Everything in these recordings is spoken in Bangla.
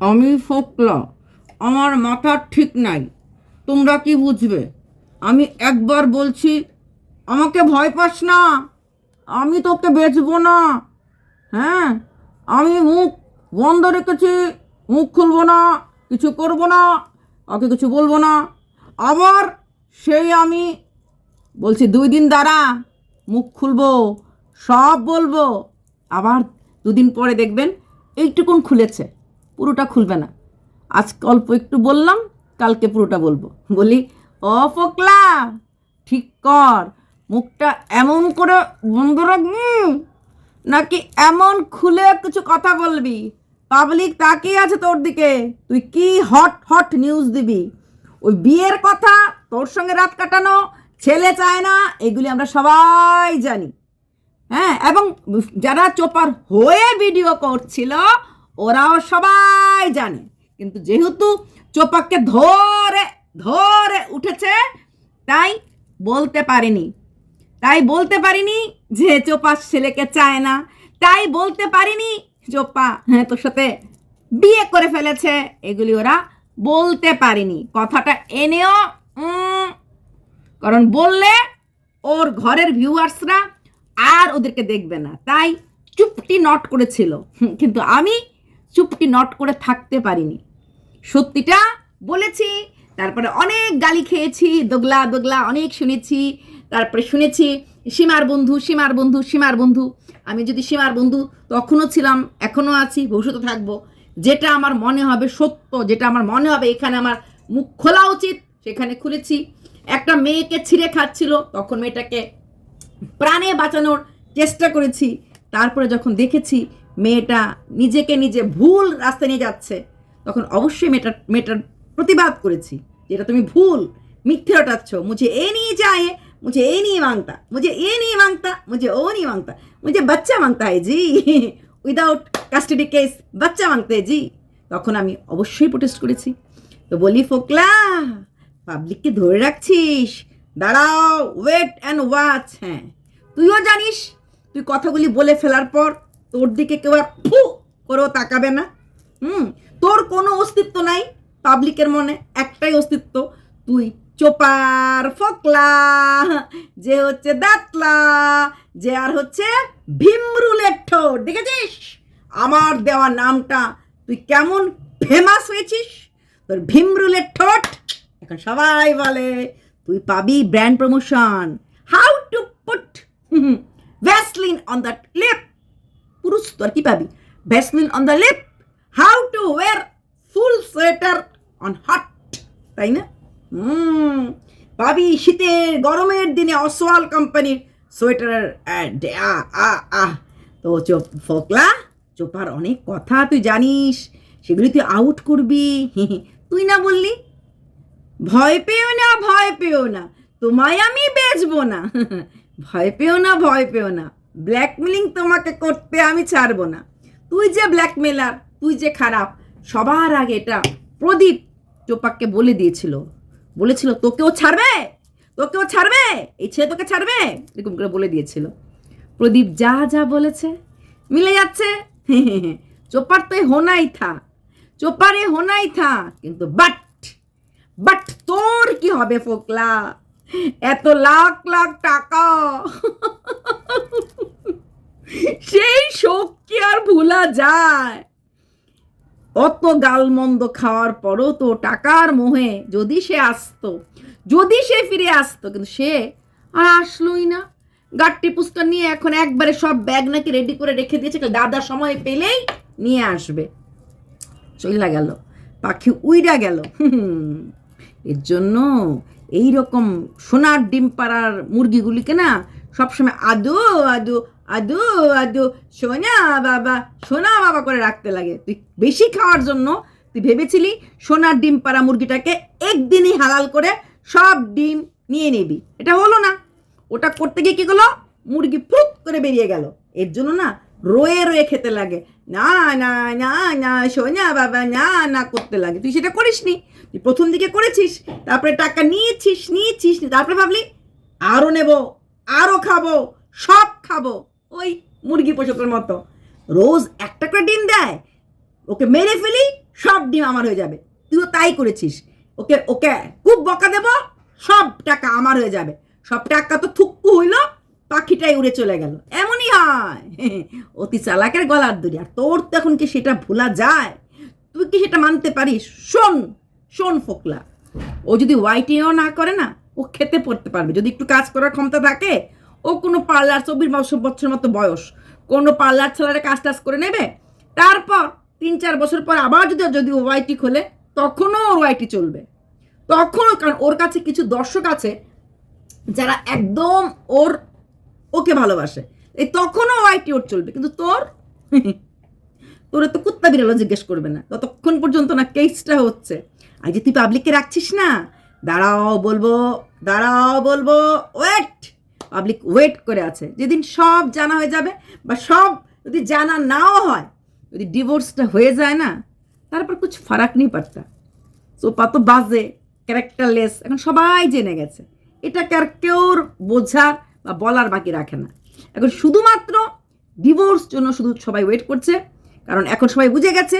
আমি ফোকলা। আমার মাথা ঠিক নাই। তোমরা কি বুঝবে? আমি একবার বলছি, আমাকে ভয় পাস না। আমি তোকে বেচবো না। হ্যাঁ? আমি মুখ বন্ধ রেখেছি, মুখ খুলবো না, কিছু করব না ওকে কিছু বলব না। আবার সেই আমি বলছি, দুই দিন দাঁড়া, মুখ খুলবো, সব বলব। আবার দুদিন পরে দেখবেন, এইটুকুন খুলেছে। পুরোটা খুলবে না। আজ অল্প একটু বললাম, কালকে পুরোটা বলব। বলি, ও ফোকলা, ঠিক কর, মুখটা এমন করে বন্ধ রাখবি, নাকি এমন খুলে কিছু কথা বলবি? পাবলিক তাকিয়ে আছে তোর দিকে, তুই কি হট হট নিউজ দিবি? ওই বিয়ের কথা তোর সঙ্গে রাত কাটানো, ছেলে চায় না, এগুলি আমরা সবাই জানি। হ্যাঁ এবং যারা চোপার হয়ে ভিডিও করছিল ওরাও সবাই জানে। কিন্তু যেহেতু চোপাকে ধরে ধরে উঠেছে, তাই বলতে পারিনি। তাই বলতে পারিনি যে চোপা ছেলেকে চায় না। তাই বলতে পারিনি চোপা হ্যাঁ তোর সাথে বিয়ে করে ফেলেছে। এগুলি ওরা বলতে পারিনি। কথাটা এনেও কারণ বললে ওর ঘরের ভিউয়ার্সরা আর ওদেরকে দেখবে না। তাই চুপটি নট করেছিল। কিন্তু আমি চুপটি নট করে থাকতে পারিনি। সত্যিটা বলেছি, তারপরে অনেক গালি খেয়েছি, দোগলা দোগলা অনেক শুনেছি, তারপরে শুনেছি, সীমার বন্ধু সীমার বন্ধু সীমার বন্ধু। আমি যদি সীমার বন্ধু তখনও ছিলাম, এখনও আছি, ভবিষ্যতে থাকব। যেটা আমার মনে হবে সত্য, যেটা আমার মনে হবে এখানে আমার মুখ খোলা উচিত, সেখানে খুলেছি। একটা মেয়েকে ছিঁড়ে খাচ্ছিল, তখন মেয়েটাকে প্রাণে বাঁচানোর চেষ্টা করেছি। তারপরে যখন দেখেছি মেয়েটা নিজেকে নিজে ভুল রাস্তায় নিয়ে যাচ্ছে তখন অবশ্যই মেয়েটার মেয়েটার প্রতিবাদ করেছি যেটা তুমি ভুল মিথ্যে রটাচ্ছ মুঝে এ নিয়ে যায় मुझे ए नहीं मांगता मुझे ए नहीं मांगता मुझे ओ नहीं मांगता मुझे बच्चा मांगता है जी উইদাউট কাস্টাডি কেস বাচ্চা মাংতে জি তখন আমি অবশ্যই প্রোটেস্ট করেছি তো বলি ফোকলা পাবলিককে ধরে রাখছিস দাঁড়াও ওয়েট অ্যান্ড ওয়াচ হ্যাঁ তুইও জানিস তুই কথাগুলি বলে ফেলার পর তোর দিকে কেউ আর ফু করেও তাকাবে না। হুম, তোর কোনো অস্তিত্ব নাই পাবলিকের মনে, একটাই অস্তিত্ব, তুই চোপার ফকলা, যে হচ্ছে দাঁতলা, যে আর হচ্ছে ভীমরুলের ঠোঁট, দেখেছিস? আমার দেওয়া নামটা তুই কেমন ফেমাস হয়েছিস? তোর ভীমরুলের ঠোঁট, এখন সবাই বলে, তুই পাবি brand promotion how to put Vaseline on the lip পুরুষ, তোর কি পাবি? Vaseline on the lip how to wear full sweater on hot তাই না? হুম, পাবি শীতের, গরমের দিনে অসওয়াল কোম্পানির সোয়েটার তো চোপ, ফোকলা, চোপার অনেক কথা তুই জানিস, সেগুলি তুই আউট করবি। তুই না বললি? ভয় পেও না, ভয় পেও না, তোমায় আমি বেচবো না। ভয় পেও না, ভয় পেও না। ব্ল্যাকমেলিং তোমাকে করতে আমি ছাড়বো না। তুই যে ব্ল্যাকমেলার তুই যে খারাপ, সবার আগে এটা প্রদীপ চোপাককে বলে দিয়েছিল। বলেছিল, তোকেও ছাড়বে? তোকেও ছাড়বে? এই ছেলে তোকে ছাড়বে? এরকম করে বলে দিয়েছিল। প্রদীপ যা যা বলেছে, মিলে যাচ্ছে। চোপার তো হোনাই থা, চোপারে হোনাই থা, কিন্তু বাট বাট তোর কি হবে ফোকলা? এত লাখ লাখ টাকা। সেই শোক কি আর ভোলা যায়। অত গালমন্দ খাওয়ার পরও তো টাকার মোহে যদি সে আসতো, যদি সে ফিরে আসতো, কিন্তু সে আর আসলোই না। গাট্টি পুস্কার নিয়ে এখন একবারে সব ব্যাগ নাকি রেডি করে রেখে দিয়েছে দাদা সময় পেলেই নিয়ে আসবে। চইলা গেল, পাখি উইরা গেল। এর জন্য এই রকম সোনার ডিম পাড়ার মুরগিগুলিকে না সবসময় আদু আদু আদু আদু, সোনা বাবা সোনা বাবা করে রাখতে লাগে। তুই বেশি খাওয়ার জন্য তুই ভেবেছিলি সোনার ডিম পাড়া মুরগিটাকে একদিনই হালাল করে সব ডিম নিয়ে নিবি। এটা হলো না। ওটা করতে গিয়ে কী করল? মুরগি ফুট করে বেরিয়ে গেল। এর জন্য না রয়ে রয়ে খেতে লাগে। না না না না, সোনা বাবা, না না করতে লাগে। তুই সেটা করিসনি। তুই প্রথম দিকে করেছিস, তারপরে টাকা নিয়েছিস নিয়েছিস তারপরে ভাবলি আরও নেব। আরও খাব, সব খাব। ওই মুরগি পোষকের মতো। রোজ একটা করে ডিম দেয়, ওকে মেরে ফেলি সব ডিম আমার হয়ে যাবে। তুইও তাই করেছিস। ওকে ওকে খুব বকা দেব, সব টাকা আমার হয়ে যাবে। সব টাকা তো থুক্কু হইল, পাখিটাই উড়ে চলে গেল। এমনই হয়। অতি চালাকের গলার দড়ি। আর তোর তো এখন কি সেটা ভোলা যায়? তুই কি সেটা মানতে পারিস? শোন শোন ফোকলা। ও যদি ওয়াইটিও না করে না ও খেতে পড়তে পারবে। যদি একটু কাজ করার ক্ষমতা থাকে, ও কোনো পার্লার চব্বিশ বছর মতো বয়স। কোনো পার্লার ছেলেরা কাজ টাজ করে নেবে? তারপর তিন চার বছর পর আবার যদি যদি ওয়াইটি খোলে, তখনও ওর ওয়াইটি চলবে। তখনও, কারণ ওর কাছে কিছু দর্শক আছে যারা একদম ওর, ওকে ভালোবাসে। এই তখনও ওয়াইটি ওর চলবে। কিন্তু তোর, তোরে তো কুত্তা বিড়ালও জিজ্ঞেস করবে না। ততক্ষণ পর্যন্ত না কেসটা হচ্ছে। আর যে তুই পাবলিককে রাখছিস না, দাঁড়াও, বলব দাঁড়াও, বলব ওয়েট পাবলিক ওয়েট করে আছে। যেদিন সব জানা হয়ে যাবে বা সব যদি জানা নাও হয়, যদি ডিভোর্সটা হয়ে যায় না, তারপর কিছু ফারাক নেই পারতা সোপা তো বাজে ক্যারেক্টারলেস এখন সবাই জেনে গেছে। এটাকে আর কেউ বোঝার বা বলার বাকি রাখে না। এখন শুধুমাত্র ডিভোর্স জন্য শুধু সবাই ওয়েট করছে। কারণ এখন সবাই বুঝে গেছে,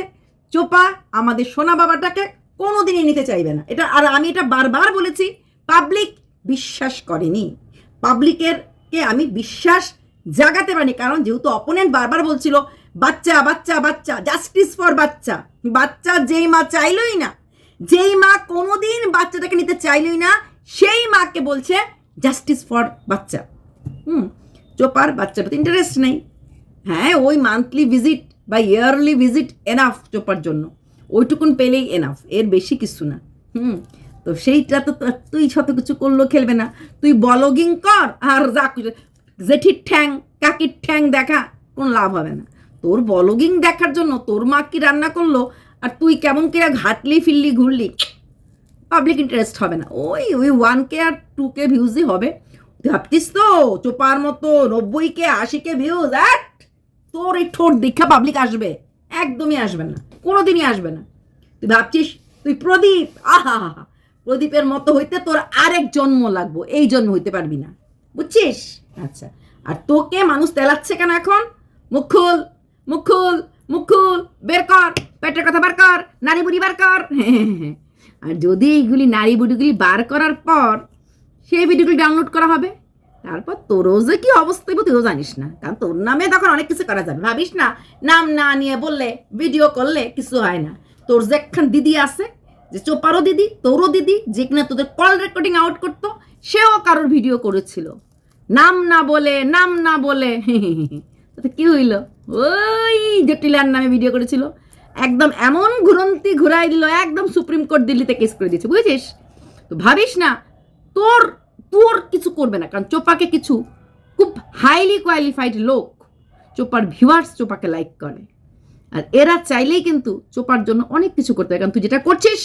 চোপা আমাদের সোনা বাবাটাকে কোনোদিনই নিতে চাইবে না। এটা আর আমি এটা বারবার বলেছি পাবলিক বিশ্বাস করেনি। পাবলিকের কে আমি বিশ্বাস জাগাতে পারিনি, কারণ যেহেতু অপোনেন্ট বারবার বলছিল, বাচ্চা বাচ্চা বাচ্চা জাস্টিস ফর বাচ্চা। বাচ্চা যেই মা চাইলই না, যেই মা কোনোদিন বাচ্চাটাকে নিতে চাইলই না, সেই মাকে বলছে জাস্টিস ফর বাচ্চা। হুম, চোপার বাচ্চাটা ইন্টারেস্ট নেই। হ্যাঁ ওই মান্থলি ভিজিট বা ইয়ারলি ভিজিট এনাফ চোপার জন্য। ওইটুকুন পেলেই এনাফ এর বেশি কিছু না। হুম তো সেইটা তো তুই শত কিছু করল খেলবে না। তুই বলগিং কর আর যা জেঠির ঠ্যাং, কাকির ঠ্যাং দেখা, কোনো লাভ হবে না। তোর বলগিং দেখার জন্য তোর মা কি রান্না করল আর তুই কেমন কিরা ঘাটলি, ফিরলি, ঘুরলি? পাবলিক ইন্টারেস্ট হবে না। ওই ওই ওয়ান কে আর টু কে ভিউজই হবে। তুই ভাবছিস তো, চোপার মতো নব্বই কে আশি কে ভিউজ অ্যাট! তোর এই ঠোঁট দীক্ষা পাবলিক আসবে। একদমই আসবে না। কোনোদিনই আসবে না। তুই ভাবছিস তুই প্রদীপ আহা হা হা প্রদীপের মতো হইতে তোর আরেক জন্ম লাগবো। এই জন্ম হইতে পারবি না। বুঝছিস? আচ্ছা। আর তোকে মানুষ তেলাচ্ছে কেন এখন? মুখ খুল মুখ খুল মুখ খুল, বের কর, পেটের কথা বার কর, নারী বুড়ি বার কর। আর যদি এইগুলি নারী বুড়িগুলি বার করার পর সেই ভিডিওগুলি ডাউনলোড করা হবে, তারপর তোরও যে কি অবস্থা তুইও জানিস না। কারণ তোর নামে তখন অনেক কিছু করা যাবে। ভাবিস না, নাম না নিয়ে বললে ভিডিও করলে কিছু হয় না। তোর যে একখান দিদি আছে যে চোপারও দিদি তোরও দিদি যে কিনা তোদের কল রেকর্ডিং আউট করতো, সেও কারোর ভিডিও করেছিল। নাম না বলে, নাম না বলে তাতে কি হইল? ওই জটিলার নামে ভিডিও করেছিল। একদম এমন ঘুরন্তি ঘুরাই দিল, একদম সুপ্রিম কোর্ট দিল্লিতে কেস করে দিয়েছে, বুঝেছিস? তো ভাবিস না, তোর তোর কিছু করবে না, কারণ চোপাকে কিছু খুব হাইলি কোয়ালিফাইড লোক চোপার ভিউয়ার্স চোপাকে লাইক করে। আর এরা চাইলেই কিন্তু চোপার জন্য অনেক কিছু করতে হয়, কারণ তুই যেটা করছিস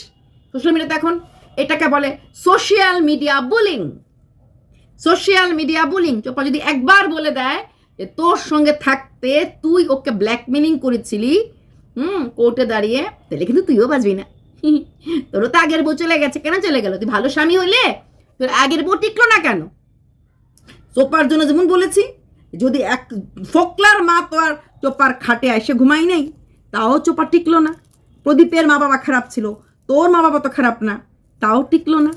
সোশ্যাল মিডিয়াতে এখন এটাকে বলে social media bullying. Social media bullying. চোপা যদি একবার বলে দেয় যে তোর সঙ্গে থাকতে তুই ওকে ব্ল্যাকমেলিং করেছিলি, হুম, কোর্টে দাঁড়িয়ে, তাহলে কিন্তু তুইও বাঁচবি না। তোরও তো আগের বউ চলে গেছে। কেন চলে গেল? তুই ভালো স্বামী হলে তোর আগের বউ টিকলো না কেন? চোপার জন্য যেমন বলেছি, যদি এক ফোকলার মা তো আর চোপার খাটে এসে ঘুমাই নেই, তাও চোপা টিকলো না। প্রদীপের মা বাবা খারাপ ছিল। তোর মা বাবা তো খারাপ না, তাও টিকলো না।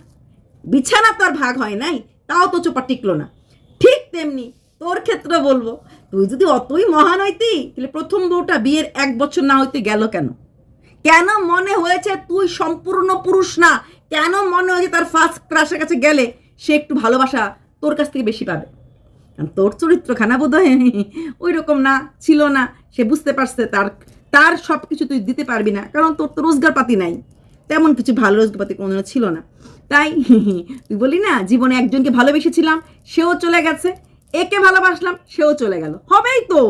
বিছানা তো আর ভাগ হয় নাই, তাও তো চোপা টিকলো না। ঠিক তেমনি তোর ক্ষেত্রে বলব, তুই যদি অতই মহান হইতি, তাহলে প্রথম বউটা বিয়ের এক বছর না হইতে গেল কেন? কেন মনে হয়েছে তুই সম্পূর্ণ পুরুষ না? কেন মনে হয়েছে তার ফার্স্ট ক্রাশের কাছে গেলে সে একটু ভালোবাসা তোর কাছ থেকে বেশি পাবে? কারণ তোর চরিত্রখানা বোধ হয় ওই রকম না, ছিল না, সে বুঝতে পারছে তার তার সব কিছু তুই দিতে পারবি না, কারণ তোর তো রোজগারপাতি নাই। তেমন কিছু ভালো রোজগারপাতি কোনোদিনও ছিল না। তাই বলি না, জীবনে একজনকে ভালোবেসেছিলাম, সেও চলে গেছে, একে ভালোবাসলাম, সেও চলে গেল। হবেই তো।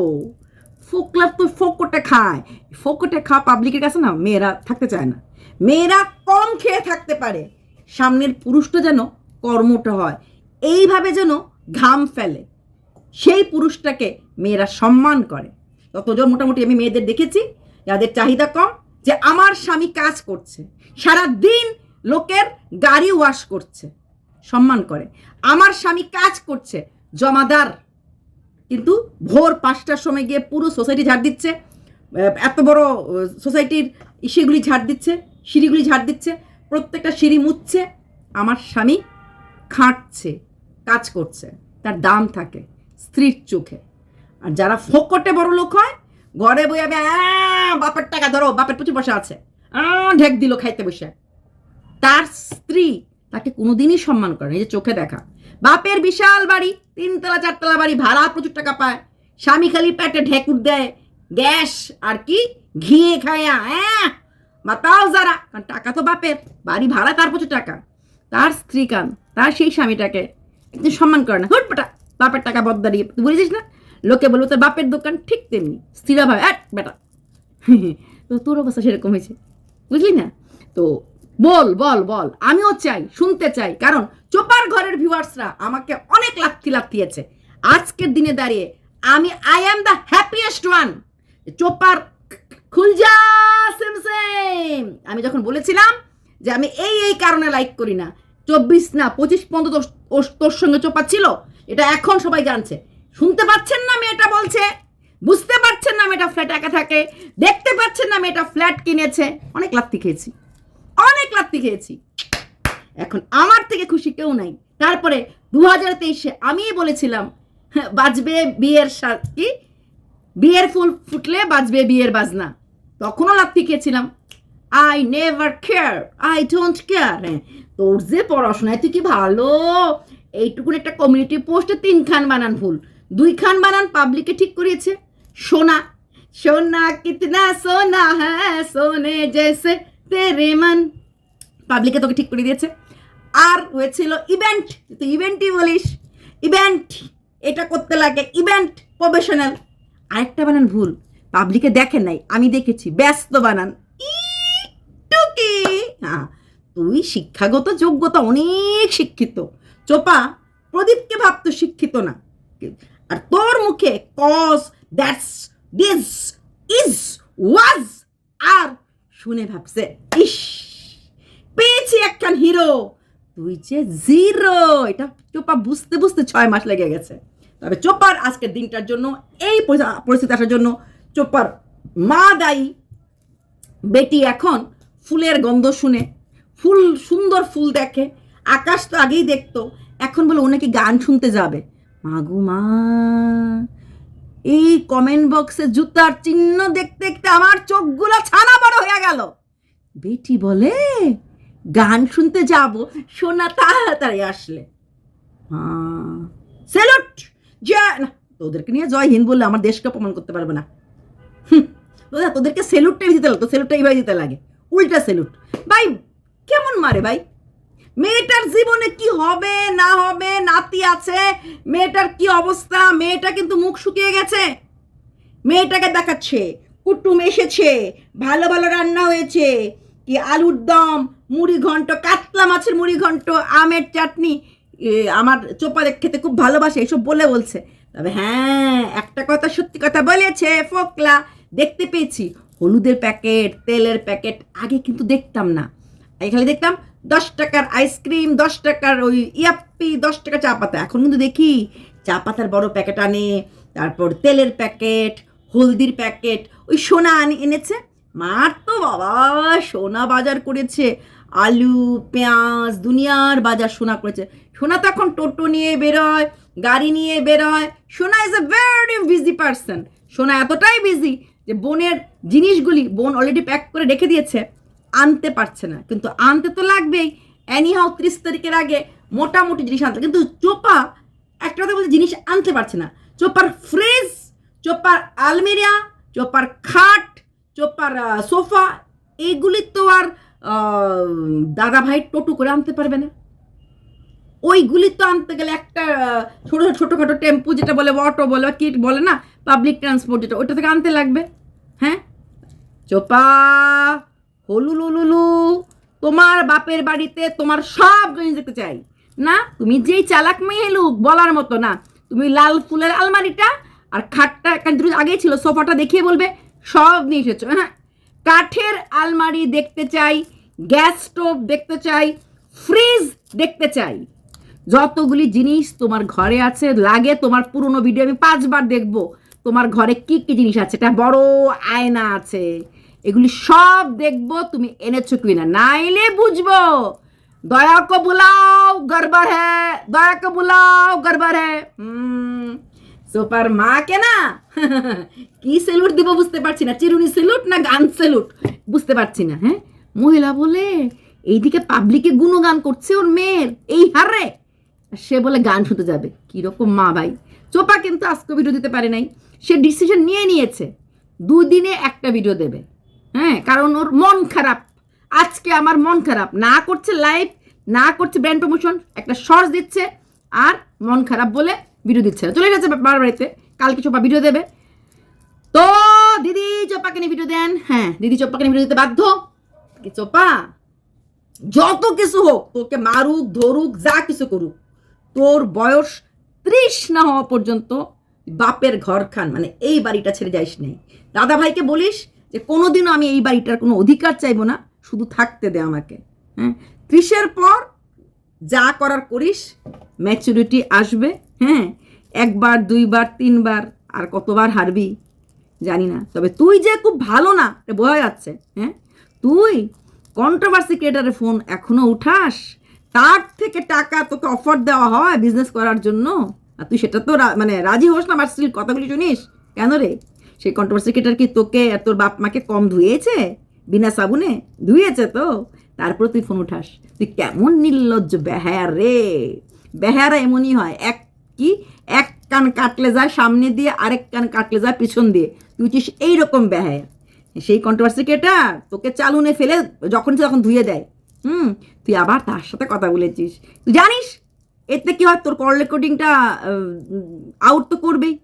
ফোকলার তো ফোকটে খায়। ফোকটে খাওয়া পাবলিকের কাছে না, মেয়েরা থাকতে চায় না। মেয়েরা কম খেয়ে থাকতে পারে। সামনের পুরুষটা যেন কর্মটা হয়, এইভাবে যেন ঘাম ফেলে। সেই পুরুষটাকে মেয়েরা সম্মান করে। ততজন মোটামুটি আমি মেয়েদের দেখেছি, যাদের চাহিদা কম যে আমার স্বামী কাজ করছে সারা দিন লোকের গাড়ি ওয়াশ করছে, সম্মান করে। আমার স্বামী কাজ করছে, জমাদার। কিন্তু ভোর পাঁচটার সময় গিয়ে পুরো সোসাইটি ঝাড় দিচ্ছে এত বড় সোসাইটির সেগুলি ঝাড় দিচ্ছে, সিঁড়িগুলি ঝাড় দিচ্ছে, প্রত্যেকটা সিঁড়ি মুছছে, আমার স্বামী খাটছে, কাজ করছে। তার দাম থাকে, স্ত্রীর চোখে। আর যারা ফোকটে বড় লোক হয় ঘরে বই আমি "আহ, বাপের টাকা ধরো বাপের প্রচুর পয়সা আছে। ঢেক দিল খাইতে বসে। তার স্ত্রী তাকে কোনোদিনই সম্মান করে এই যে চোখে দেখা। বাপের বিশাল বাড়ি তিনতলা চারতলা বাড়ি ভাড়া প্রচুর টাকা পায়। স্বামী খালি পেটে ঢেকুর দেয় গ্যাস আর কি ঘিয়ে খায়া হ্যাঁ মাতাও যারা কারণ টাকা তো বাপের বাড়ি ভাড়া তার প্রচুর টাকা। তার স্ত্রী কান তার সেই স্বামীটাকে একদিন সম্মান করে না হুট বেটা বাপের টাকা বদদারিয়ে তুই বুঝেছিস না? লোকে বলব, তোর বাপের দোকান ঠিক তেমনি স্ত্রীরা ভাবে এক বেটা। তো তোর অবস্থা সেরকম হয়েছে, বুঝলি না? তো বল বল বল, আমিও চাই, শুনতে চাই, কারণ চোপার ঘরের ভিউয়ার্সরা আমাকে অনেক লাথি লাথিয়েছে আজকের দিনে দাঁড়িয়ে আমি I am the happiest one চোপার খুলজা সেম সেম আমি যখন বলেছিলাম যে আমি এই এই কারণে লাইক করি না, চব্বিশ না, পঁচিশ পর্যন্ত তোর সঙ্গে চোপা ছিল, এটা এখন সবাই জানছে। শুনতে পাচ্ছেন না মেয়েটা বলছে? বুঝতে পারছেন না মেয়েটা ফ্ল্যাট একা থাকে? দেখতে পাচ্ছেন না মেয়েটা ফ্ল্যাট কিনেছে? অনেক লাত্তি খেয়েছি। অনেক লাত্তি খেয়েছি। এখন আমার থেকে খুশি কেউ নাই। তারপরে দু হাজার তেইশে আমিই বলেছিলাম হ্যাঁ, বাজবে বিয়ের কি? বিয়ের ফুল ফুটলে বাজবে বিয়ের বাজনা। তখনও লাত্তি খেয়েছিলাম। I never care I don't care হ্যাঁ তোর যে পড়াশোনায় তুই কি ভালো? এইটুকুন একটা কমিউনিটি পোস্টে তিন খান বানান ভুল দুই খান বানান পাবলিকে ঠিক করিয়েছে। সোনা সোনা কিতনা সোনা হ্যাঁ সোনে জেসে তেরে মন। পাবলিকে তোকে ঠিক করে দিয়েছে। আর হয়েছিল ইভেন্ট তুই ইভেন্টই বলিস। ইভেন্ট এটা করতে লাগে ইভেন্ট প্রফেশনাল আরেকটা বানান ভুল পাবলিকে দেখেন নাই, আমি দেখেছি, ব্যস্ত বানান। হ্যাঁ তুই শিক্ষাগত যোগ্যতা অনেক শিক্ষিত। চোপা, প্রদীপকে ভাবতো শিক্ষিত না। আর তোর মুখে cause that's this is was আর শুনে ভাবছে, ইস, পেয়েছি একখান হিরো তুই যে জিরো এটা চোপা বুঝতে বুঝতে ছয় মাস লেগে গেছে। তবে চোপার আজকের দিনটার জন্য, এই পরিস্থিতি আসার জন্য চোপার মা দায়ী। বেটি এখন ফুলের গন্ধ শুনে, ফুল, সুন্দর ফুল দেখে, আকাশ তো আগেই দেখতো, এখন বলে ও নাকি গান শুনতে যাবে। মাগু মা এই কমেন্ট বক্সে জুতার চিহ্ন দেখতে দেখতে আমার চোখগুলো ছানা বড় হয়ে গেল। বেটি বলে, গান শুনতে যাব, সোনা তাড়াতাড়ি আসলে। সেলুট তোদেরকে নিয়ে জয় হিন্দ বললে আমার দেশকে অপমান করতে পারবে না। তোদেরকে সেলুটটাই দিতে লাগে তো সেলুটটা এইভাবে দিতে লাগে। উল্টা সেলুট ভাই, কেমন মারে ভাই? মেয়েটার জীবনে কি হবে, না হবে, নাতি আছে, মেয়েটার কি অবস্থা, মেয়েটা কিন্তু মুখ শুকিয়ে গেছে। মেয়েটাকে দেখাচ্ছে, কুটুম এসেছে, ভালো ভালো রান্না হয়েছে, কি আলুর দম, মুড়ি ঘন্ট, কাতলা মাছের মুড়ি ঘন্ট, আমের চাটনি আমার চোপা খেতে খুব ভালোবাসে, এসব বলে বলছে। তবে হ্যাঁ একটা কথা সত্যি কথা বলেছে, ফোকলা, দেখতে পেয়েছি, হলুদের প্যাকেট, তেলের প্যাকেট, আগে কিন্তু দেখতাম না। খালি দেখতাম দশ টাকার আইসক্রিম দশ টাকার ওই ইয়াপ্পি দশ টাকা চা পাতা। এখন কিন্তু দেখি, চা পাতার বড় প্যাকেট আনে, তারপর তেলের প্যাকেট হলদির প্যাকেট ওই সোনা আনি, এনেছে। মার তো বাবা, সোনা বাজার করেছে, আলু, পেঁয়াজ, দুনিয়ার বাজার সোনা করেছে। সোনা তো এখন টোটো নিয়ে বেরোয়, গাড়ি নিয়ে বেরোয়। সোনা is a very busy person সোনা এতটাই বিজি যে বোনের জিনিসগুলি বোন অলরেডি প্যাক করে রেখে দিয়েছে। আনতে পারছে না। কিন্তু আনতে তো লাগবেই। অ্যানি হাও ত্রিশ তারিখের আগে মোটামুটি জিনিস আনতে কিন্তু চোপা একটা কথা বলছে, জিনিস আনতে পারছে না। চোপার ফ্রিজ, চোপার আলমিরা, চোপার খাট, চোপার সোফা এইগুলি তো আর দাদা ভাই টোটো করে আনতে পারবে না। ওইগুলি তো আনতে গেলে একটা ছোটো ছোট, ছোটোখাটো টেম্পু যেটা বলে অটো বলে, বা কি বলে না পাবলিক ট্রান্সপোর্ট যেটা ওটা থেকে আনতে লাগবে। হ্যাঁ? চোপা হলু লুলুলু তোমার বাপের বাড়িতে তোমার সব জিনিস দেখতে চাই। না, তুমি যেই চালাক মেয়ে লুক, বলার মতো না। তুমি লাল ফুলের আলমারিটা আর খাটটা দুটো আগেই ছিল, সোফাটা দেখিয়ে বলবে, সব নিয়ে এসেছ। হ্যাঁ কাঠের আলমারি দেখতে চাই, গ্যাস স্টোভ দেখতে চাই, ফ্রিজ দেখতে চাই। যতগুলি জিনিস তোমার ঘরে আছে, লাগে তোমার পুরনো ভিডিও আমি পাঁচবার দেখব। তোমার ঘরে কি কি জিনিস আছে? একটা বড় আয়না আছে। এগুলি সব দেখব, তুমি এনেছো কি না নাইলে বুঝব। দয়া কো বুলাও গড়বড় হ্যাঁ দয়া কো বুলাও গড়বড় হ্যাঁ সুপার মাকে না? কি সেলুট দিব বুঝতে পারছি না। চিরুনি সেলুট না গান সেলুট? বুঝতে পারছি না হ্যাঁ? মহিলা বলে, এইদিকে পাবলিকে গুণগান করছে ওর মেয়ের। এই হারে! সে বলে, গান শুনতে যাবে। কীরকম মা ভাই। চোপা কিন্তু আজকে ভিডিও দিতে পারে নাই। সে ডিসিশন নিয়ে নিয়েছে। দুদিনে একটা ভিডিও দেবে। হ্যাঁ কারণ ওর মন খারাপ। আজকে আমার মন খারাপ। না করছে লাইভ না করছে ব্র্যান্ড প্রমোশন একটা শর্টস দিচ্ছে আর মন খারাপ বলে ভিডিও দিচ্ছে না। চলে গেছে বাবার বাড়িতে। কালকে চোপা ভিডিও দেবে। তো দিদি চোপাকে নিয়ে ভিডিও দেন। হ্যাঁ দিদি চোপাকে নিয়ে ভিডিও দিতে বাধ্য। কি চোপা? যত কিছু হোক, তোকে মারুক, ধরুক, যা কিছু করুক, তোর বয়স ত্রিশ না হওয়া পর্যন্ত বাপের ঘর খান মানে এই বাড়িটা ছেড়ে যাইস নেই। দাদা ভাইকে বলিস যে কোনোদিনও আমি এই বাড়িটার কোনো অধিকার চাইব না, শুধু থাকতে দে আমাকে। হ্যাঁ? ত্রিশের পর যা করার করিস ম্যাচুরিটি আসবে হ্যাঁ? একবার, দুইবার, তিনবার, আর কতবার হারবি, জানি না। তবে তুই যে খুব ভালো না বোঝা যাচ্ছে হ্যাঁ? তুই কন্ট্রোভার্সি ক্রিয়েটারের ফোন এখনও উঠাস, তার থেকে টাকা তোকে অফার দেওয়া হয় বিজনেস করার জন্য, আর তুই সেটা তো মানে রাজি হোস না বাট স্টিল কথাগুলি শুনিস, কেন রে? সেই কন্ট্রোভার্সি কি তোকে তোর বাপ মাকে কম ধুয়েছে? বিনা সাবুনে? ধুয়েছে তো? তারপর তুই ফোন উঠাস। তুই কেমন নির্লজ্জ বেহায়া রে? বেহারা এমনই হয়। এক কি? এক কান কাটলে যায় সামনে দিয়ে, আরেক কান কাটলে যায় পিছন দিয়ে। তুই হচ্ছিস এইরকম বেহায়া। সেই কন্ট্রোভার্সি ক্রিয়েটার তোকে চালুনে ফেলে যখন তখন ধুয়ে দেয়। হুম? তুই আবার তার সাথে কথা বলেছিস। তুই জানিস? এতে কি হয়? তোর কল রেকর্ডিংটা আউট তো করবেই।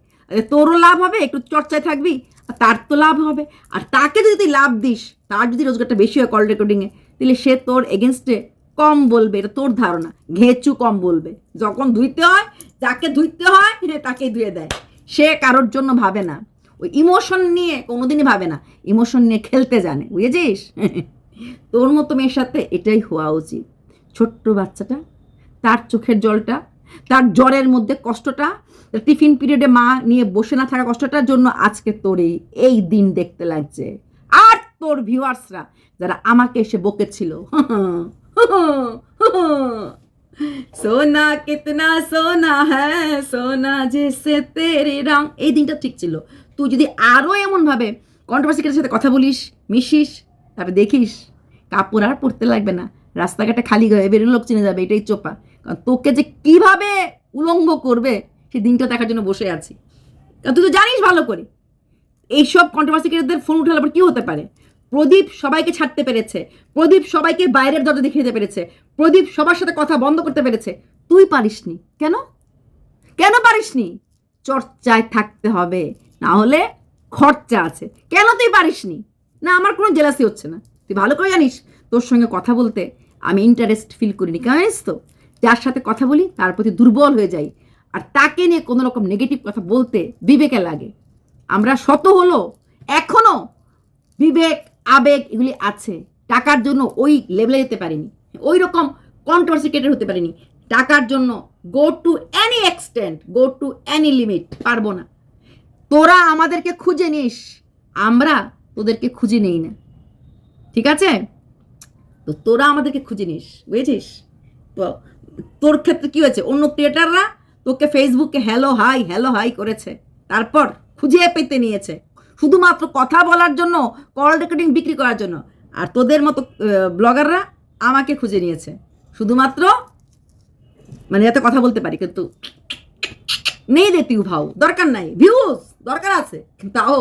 তোরও লাভ হবে, একটু চর্চায় থাকবি, আর তার তো লাভ হবে। আর তাকে যদি তুই লাভ দিস, তার যদি রোজগারটা বেশি হয় কল রেকর্ডিংয়ে তাহলে সে তোর এগেনস্টে কম বলবে, এটা তোর ধারণা। ঘেঁচু কম বলবে। যখন ধুইতে হয়, যাকে ধুইতে হয় তাকেই ধুয়ে দেয়। সে কারোর জন্য ভাবে না। ওই ইমোশন নিয়ে কোনোদিনই ভাবে না। ইমোশন নিয়ে খেলতে জানে, বুঝেছিস? তোর মতো মেয়ের সাথে এটাই হওয়া উচিত। ছোট্ট বাচ্চাটা, তার চোখের জলটা তার জ্বরের মধ্যে কষ্টটা, টিফিন পিরিয়ডে মা নিয়ে বসে না থাকা কষ্টটার জন্য আজকে তোর এই দিন দেখতে লাগছে। আর তোর ভিউয়ার্সরা যারা আমাকে এসে বকেছিল। সোনা কিতনা, সোনা হ্যাঁ সোনা জেসে তেরে রং। এই দিনটা ঠিক ছিল। তুই যদি আরও এমনভাবে কন্ট্রোভার্সিকের সাথে কথা বলিস, মিশিস তারপরে দেখিস, কাপড় আর পরতে লাগবে না। রাস্তাঘাটে খালি হয়ে বেরোলে লোক চিনে যাবে, এটাই চোপা। তোকে যে কীভাবে উলঙ্গ করবে, সেই দিনটা দেখার জন্য বসে আছি। তুই তো জানিস ভালো করে। এইসব কন্ট্রোভার্সিকেটদের ফোন উঠালে পর কী হতে পারে? প্রদীপ সবাইকে ছাড়তে পেরেছে। প্রদীপ সবাইকে বাইরের দরজা দেখিয়ে দিতে পেরেছে। প্রদীপ সবার সাথে কথা বন্ধ করতে পেরেছে। তুই পারিসনি। কেন? কেন পারিসনি? চর্চায় থাকতে হবে। না হলে খরচা আছে। কেন তুই পারিসনি? না, আমার কোনো জেলাসি হচ্ছে না। তুই ভালো করে জানিস, তোর সঙ্গে কথা বলতে আমি ইন্টারেস্ট ফিল করিনি। কেন জানিস তো? যার সাথে কথা বলি, তার প্রতি দুর্বল হয়ে যাই। আর তাকে নিয়ে কোনো রকম নেগেটিভ কথা বলতে বিবেকে লাগে। আমরা শত হলো, এখনও বিবেক, আবেগ এগুলি আছে। টাকার জন্য ওই লেভেলে যেতে পারিনি। ওই রকম কন্ট্রোভার্সিকেটেড হতে পারিনি। টাকার জন্য go to any extent go to any limit পারব না। তোরা আমাদেরকে খুঁজে নিস, আমরা তোদেরকে খুঁজে নেই না। ঠিক আছে? তো তোরা আমাদেরকে খুঁজে নিস, বুঝেছিস? তো তোর ক্ষেত্রে কি হয়েছে? অন্য ক্রিয়েটাররা তোকে ফেসবুকে হ্যালো হাই হ্যালো হাই করেছে। তারপর খুঁজে পেতে নিয়েছে। শুধুমাত্র কথা বলার জন্য কল রেকর্ডিং বিক্রি করার জন্য। আর তোদের মতো ব্লগাররা আমাকে খুঁজে নিয়েছে। শুধুমাত্র মানে যাতে কথা বলতে পারি, কিন্তু নেই রে তুই ভাও, দরকার নাই। ভিউজ দরকার আছে তাও।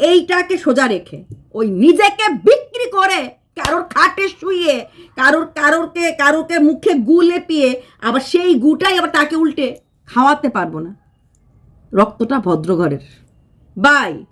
এইটাকে সোজা রেখে, ওই নিজেকে বিক্রি করে কারোর খাটে শুয়ে কারোর, কারোরকে কারোরকে মুখে গু লেপিয়ে, আবার সেই গুটাই আবার তাকে উল্টে খাওয়াতে পারব না। রক্তটা ভদ্রঘরের। বাই।